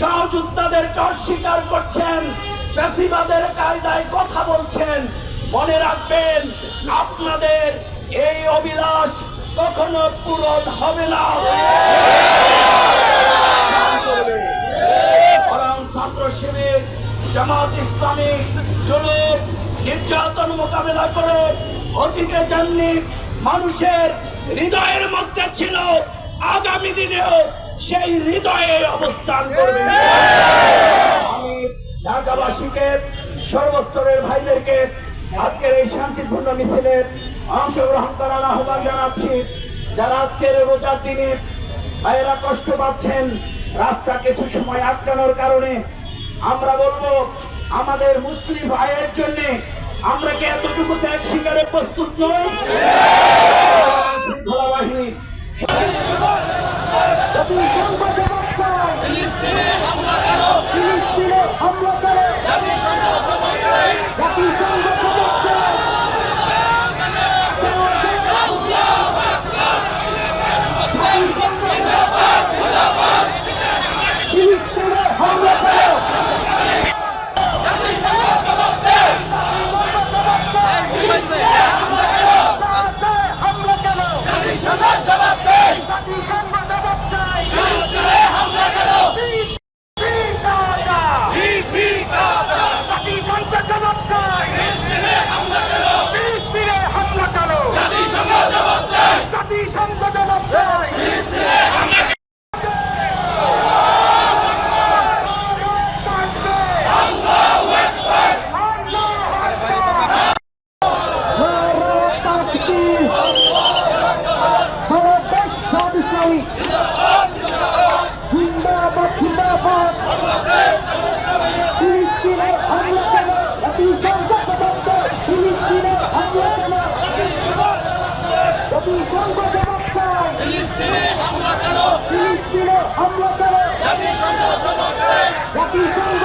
সহযোদ্ধাদেরকে অস্বীকার করছেন, ফ্যাসিবাদের কায়দায় কথা বলছেন, মনে রাখবেন, আপনাদের এই অভিলাষ কখনো পূরণ হবে না। জামাত ইসলামী জুলুম নির্যাতন মোকাবেলা করে অতীতে যেমনি মানুষের হৃদয়ের মধ্যে ছিল আগামী দিনেও সেই হৃদয়ে অবস্থান করবে। আমি ঢাকাবাসীকে, সর্বস্তরের ভাইদেরকে আজকের এই শান্তিপূর্ণ মিছিলে অংশগ্রহণ করার আহ্বান জানাচ্ছি। যারা আজকের রোজার দিনে ভাইয়েরা কষ্ট পাচ্ছেন, রাস্তা কিছু সময় আটকানোর কারণে, আমরা বলব, আমাদের মুসলিম ভাইয়ের জন্য আমরা কি এতটুকু ত্যাগ স্বীকারে প্রস্তুত নই? জাতিসংঘ জিন্দাবাদ জিন্দাবাদ ফিলিস্তিনে হামলা কেন জাতিসংঘ জবাব চাই ফিলিস্তিনে হামলা কেন জাতিসংঘ জবাব চাই ফিলিস্তিনে হামলা কেন জাতিসংঘ